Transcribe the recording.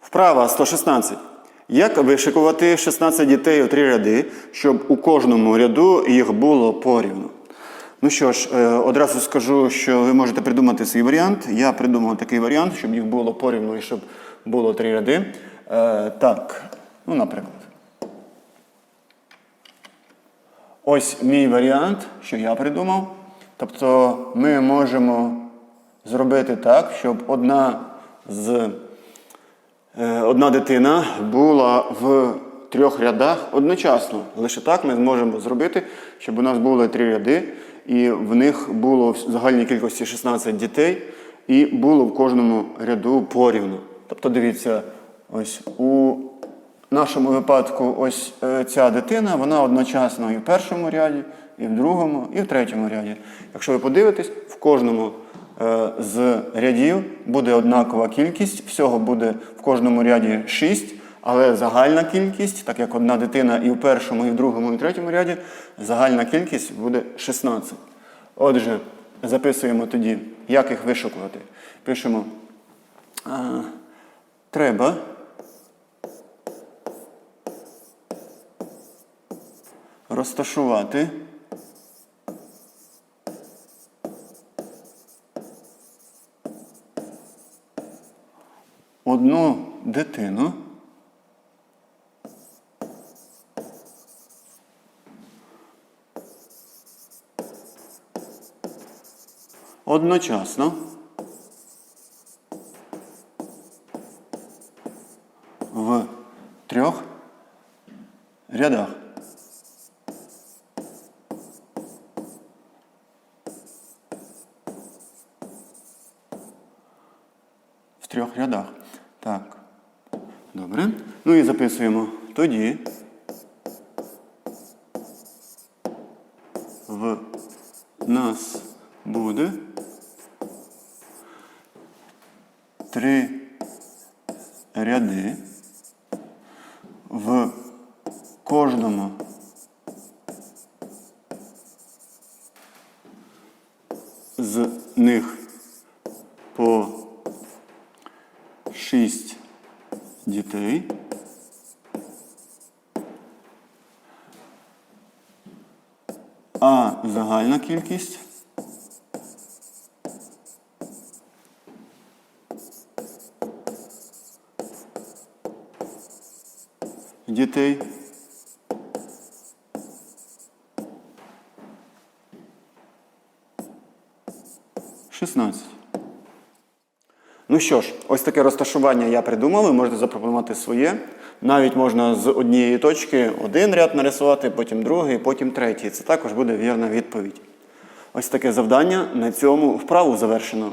Вправа 116. Як вишикувати 16 дітей у три ряди, щоб у кожному ряду їх було порівну? Ну що ж, е, одразу скажу, що ви можете придумати свій варіант. Я придумав такий варіант, щоб їх було порівну і щоб було три ряди. Е, Так, ну, наприклад. Ось мій варіант, що я придумав. Тобто ми можемо зробити так, щоб одна з одна дитина була в трьох рядах одночасно. Лише так ми зможемо зробити, щоб у нас були три ряди, і в них було в загальній кількості 16 дітей, і було в кожному ряду порівну. Тобто, дивіться, ось у нашому випадку, ось е, ця дитина, вона одночасно і в першому ряді, і в другому, і в третьому ряді. Якщо ви подивитесь, в кожному е, з рядів буде однакова кількість, всього буде в кожному ряді 6, але загальна кількість, так як одна дитина і в першому, і в другому, і в третьому ряді, загальна кількість буде 16. Отже, записуємо тоді, як їх вишукувати. Пишемо. Треба розташувати одну дитину одночасно в трьох рядах. В трьох рядах. Так. Добре. Ну і записуємо. Тоді в нас буде три ряди. В кожному з них Шість дітей. А загальна кількість. Дітей. Шістнадцять. Ну що ж, ось таке розташування я придумав, ви можете запропонувати своє. Навіть можна з однієї точки один ряд нарисувати, потім другий, потім третій. Це також буде вірна відповідь. Ось таке завдання на цьому вправу завершено.